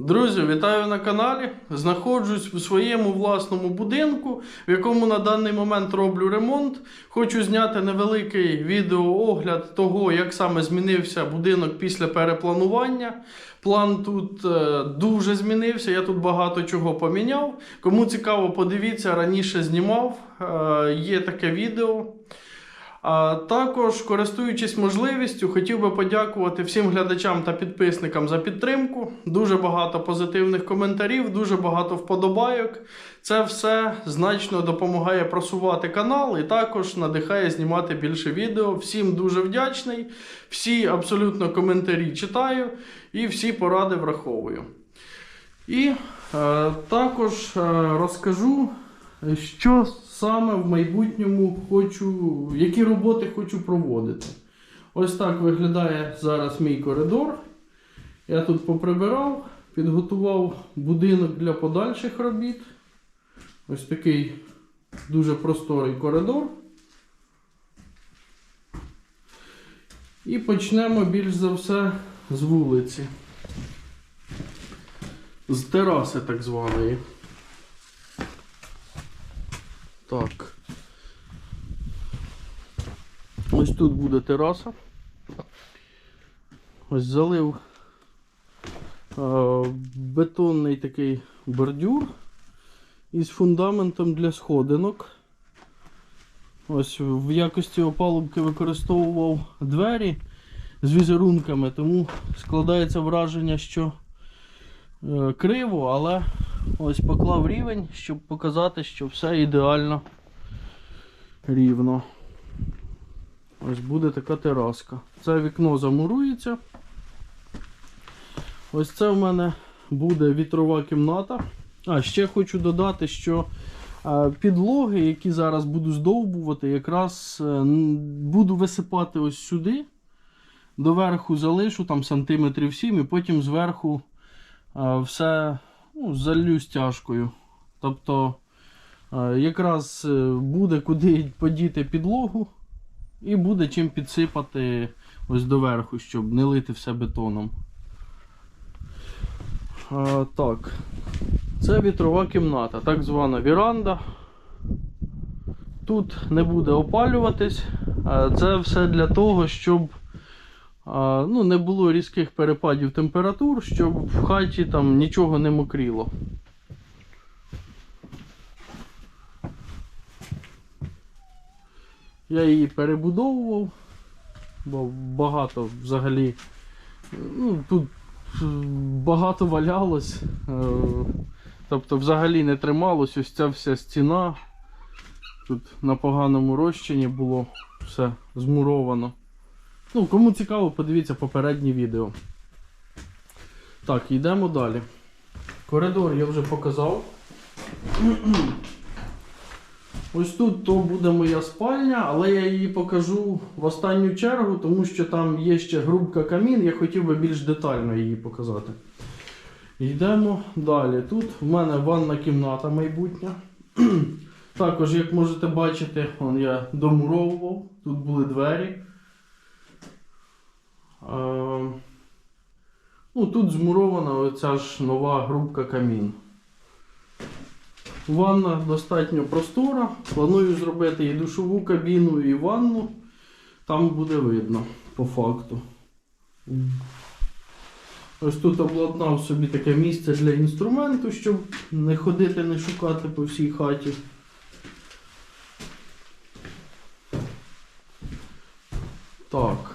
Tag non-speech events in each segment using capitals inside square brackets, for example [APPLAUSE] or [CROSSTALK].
Друзі, вітаю на каналі. Знаходжусь у своєму власному будинку, в якому на даний момент роблю ремонт. Хочу зняти невеликий відеоогляд того, як саме змінився будинок після перепланування. План тут е, дуже змінився, я тут багато чого поміняв. Кому цікаво, подивіться, раніше знімав. Е, є таке відео. Також, користуючись можливістю, хотів би подякувати всім глядачам та підписникам за підтримку. Дуже багато позитивних коментарів, дуже багато вподобайок. Це все значно допомагає просувати канал і також надихає знімати більше відео. Всім дуже вдячний. Всі абсолютно коментарі читаю і всі поради враховую. І е, також е, розкажу, що саме в майбутньому хочу, які роботи хочу проводити. Ось так виглядає зараз мій коридор. Я тут поприбирав, підготував будинок для подальших робіт. Ось такий дуже просторий коридор. І почнемо більш за все з вулиці. З тераси так званої. Так. Ось тут буде тераса. Ось залив е, бетонний такий бордюр із фундаментом для сходинок. Ось в якості опалубки використовував двері з візерунками, тому складається враження, що е, криво, але ось поклав рівень, щоб показати, що все ідеально рівно. Ось буде така тераска. Це вікно замурується. Ось це в мене буде вітрова кімната. А, ще хочу додати, що е, підлоги, які зараз буду здовбувати, якраз е, буду висипати ось сюди. Доверху залишу там сантиметрів 7 і потім зверху е, все ну, залью стяжкою. Тобто е, якраз е, буде куди подіти підлогу і буде чим підсипати ось доверху, щоб не лити все бетоном. Е, так. Це вітрова кімната, так звана віранда. Тут не буде опалюватись. Е, Це все для того, щоб а, ну, не було різких перепадів температур, щоб в хаті там нічого не мокріло. Я її перебудовував, бо багато взагалі. Ну, тут багато валялось. е, Тобто взагалі не трималось ось ця вся стіна. Тут на поганому розчині було все змуровано. Ну, кому цікаво, подивіться попереднє відео. Так, йдемо далі. Коридор я вже показав. [CLEARS THROAT] Ось тут то буде моя спальня, але я її покажу в останню чергу, тому що там є ще грубка камін, я хотів би більш детально її показати. Йдемо далі. Тут в мене ванна кімната майбутня. [CLEARS THROAT] Також, як можете бачити, я домуровував, тут були двері. Ну, тут змурована оця ж нова грубка камін. Ванна достатньо простора. Планую зробити і душову кабіну, і ванну. Там буде видно по факту. Ось тут обладнав собі таке місце для інструменту, щоб не ходити, не шукати по всій хаті. Так.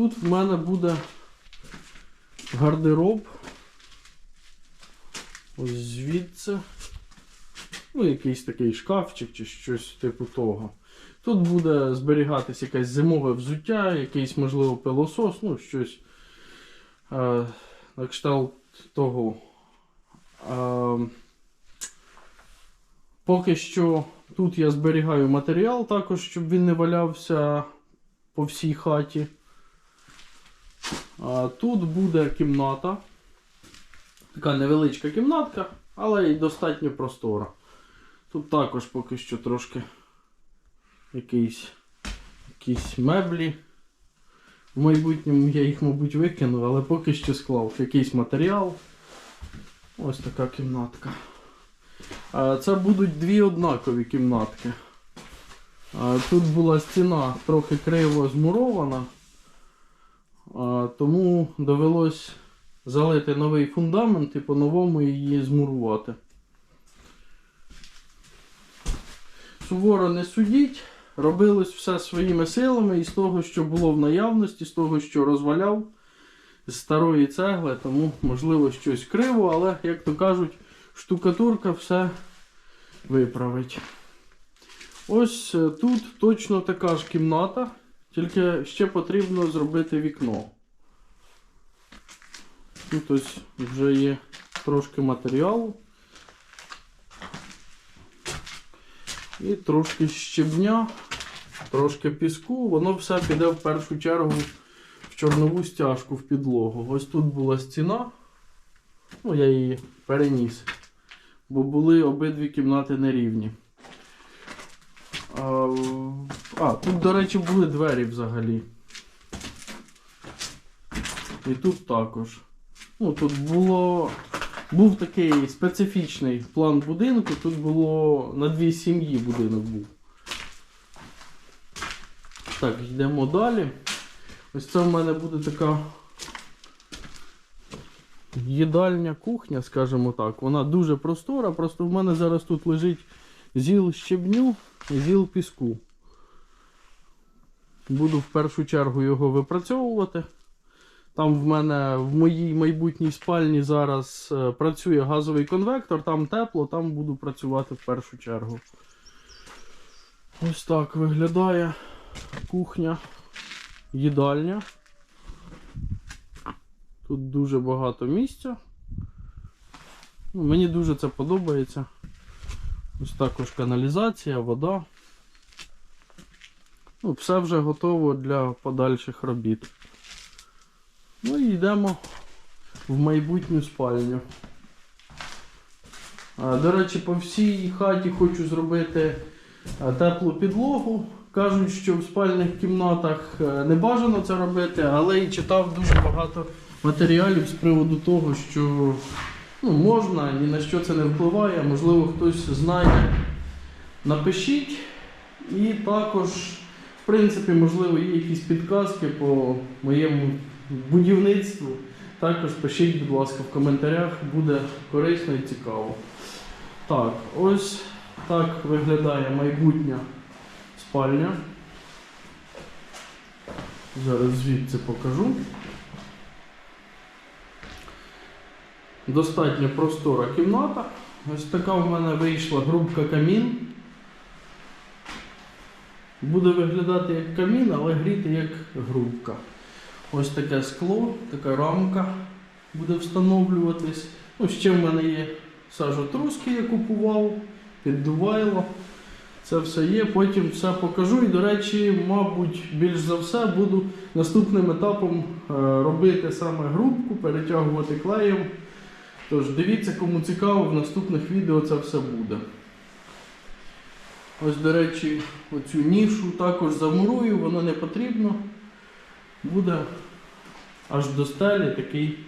Тут в мене буде гардероб. Ось звідси. Ну, якийсь такий шкафчик чи щось типу того. Тут буде зберігатись якесь зимове взуття, якийсь, можливо, пилосос, ну, щось е, на кшталт того. Е, поки що тут я зберігаю матеріал також, щоб він не валявся по всій хаті. Тут буде кімната. Така невеличка кімнатка, але й достатньо простора. Тут також поки що трошки якісь, якісь меблі. В майбутньому я їх, мабуть, викину, але поки що склав якийсь матеріал. Ось така кімнатка. Це будуть дві однакові кімнатки. Тут була стіна трохи криво змурована, тому довелось залити новий фундамент і по-новому її змурувати. Суворо не судіть, робилось все своїми силами і з того, що було в наявності, з того, що розваляв з старої цегли, тому можливо щось криво, але, як то кажуть, штукатурка все виправить. Ось е, тут точно така ж кімната, тільки ще потрібно зробити вікно. Тут ось вже є трошки матеріалу. І трошки щебня, трошки піску, воно все піде в першу чергу в чорнову стяжку в підлогу. Ось тут була стіна. Ну, я її переніс, бо були обидві кімнати нерівні. А, тут, до речі, були двері взагалі. І тут також. Ну, тут було. Був такий специфічний план будинку. Тут було на дві сім'ї будинок був. Так, йдемо далі. Ось це в мене буде така їдальня кухня, скажімо так. Вона дуже простора, просто в мене зараз тут лежить зіл щебню зіл піску. Буду в першу чергу його випрацьовувати. Там в мене в моїй майбутній спальні зараз е, працює газовий конвектор, там тепло, там буду працювати в першу чергу. Ось так виглядає кухня, їдальня. Тут дуже багато місця. Ну, мені дуже це подобається. Ось також каналізація, вода. Ну, все вже готово для подальших робіт. Ну і йдемо в майбутню спальню. До речі, по всій хаті хочу зробити теплу підлогу. Кажуть, що в спальних кімнатах е, не бажано це робити, але і читав дуже багато матеріалів з приводу того, що ну, можна, ні на що це не впливає. Можливо, хтось знає. Напишіть. І також, в принципі, можливо, є якісь підказки по моєму будівництву. Також пишіть, будь ласка, в коментарях, буде корисно і цікаво. Так, ось так виглядає майбутня спальня. Зараз звідси покажу. Достатньо простора кімната. Ось така в мене вийшла грубка камін. Буде виглядати як камін, але гріти як грубка. Ось таке скло, така рамка буде встановлюватись. Ну, ще в мене є сажотруски, я купував, піддувайло. Це все є, потім все покажу. І, до речі, мабуть, більш за все буду наступним етапом е, робити саме грубку, перетягувати клеєм. Тож дивіться, кому цікаво, в наступних відео це все буде. Ось, до речі, оцю нішу також замурую, воно не потрібно. Буде аж до стелі такий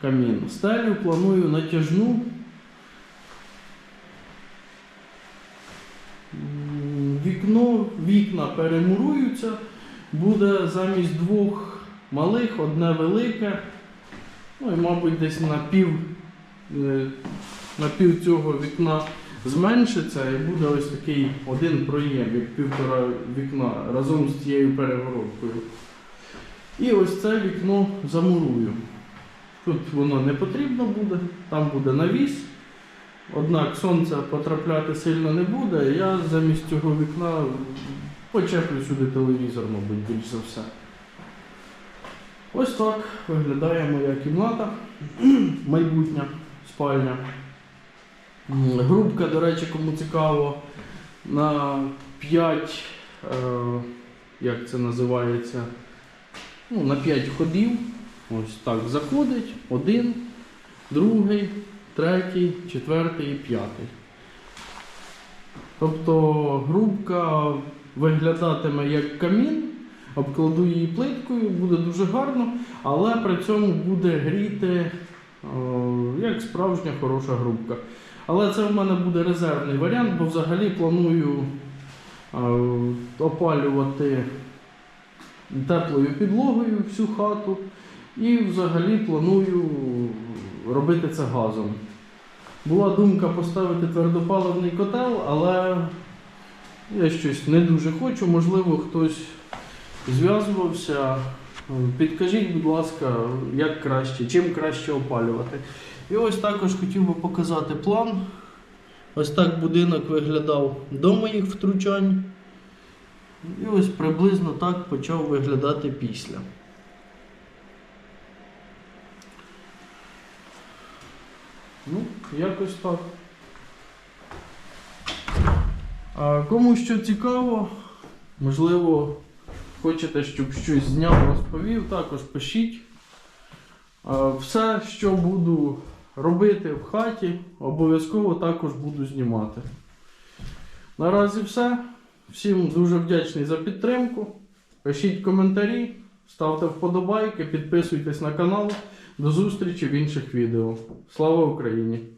камін. Стелю планую натяжну. Вікно, вікна перемуруються. Буде замість двох малих, одне велике. Ну і, мабуть, десь на пів, на пів цього вікна зменшиться і буде ось такий один проєм, як півтора вікна разом з цією перегородкою. І ось це вікно замурую. Тут воно не потрібно буде, там буде навіс. Однак сонце потрапляти сильно не буде. Я замість цього вікна почеплю сюди телевізор, мабуть, більш за все. Ось так виглядає моя кімната, [CLEARS THROAT] майбутня спальня. Грубка, до речі, кому цікаво, на 5, е, як це називається, ну, на 5 ходів. Ось так заходить. Один, другий, третій, четвертий і п'ятий. Тобто грубка виглядатиме як камін, обкладу її плиткою, буде дуже гарно, але при цьому буде гріти як справжня хороша грубка. Але це в мене буде резервний варіант, бо взагалі планую е, опалювати теплою підлогою всю хату. І взагалі планую робити це газом. Була думка поставити твердопаливний котел, але я щось не дуже хочу. Можливо, хтось зв'язувався. Підкажіть, будь ласка, як краще, чим краще опалювати. І ось також хотів би показати план. Ось так будинок виглядав до моїх втручань. І ось приблизно так почав виглядати після. Ну, якось так. А кому що цікаво, можливо, хочете, щоб щось зняв, розповів, також пишіть. Все, що буду робити в хаті, обов'язково також буду знімати. Наразі все. Всім дуже вдячний за підтримку. Пишіть коментарі, ставте вподобайки, підписуйтесь на канал. До зустрічі в інших відео. Слава Україні!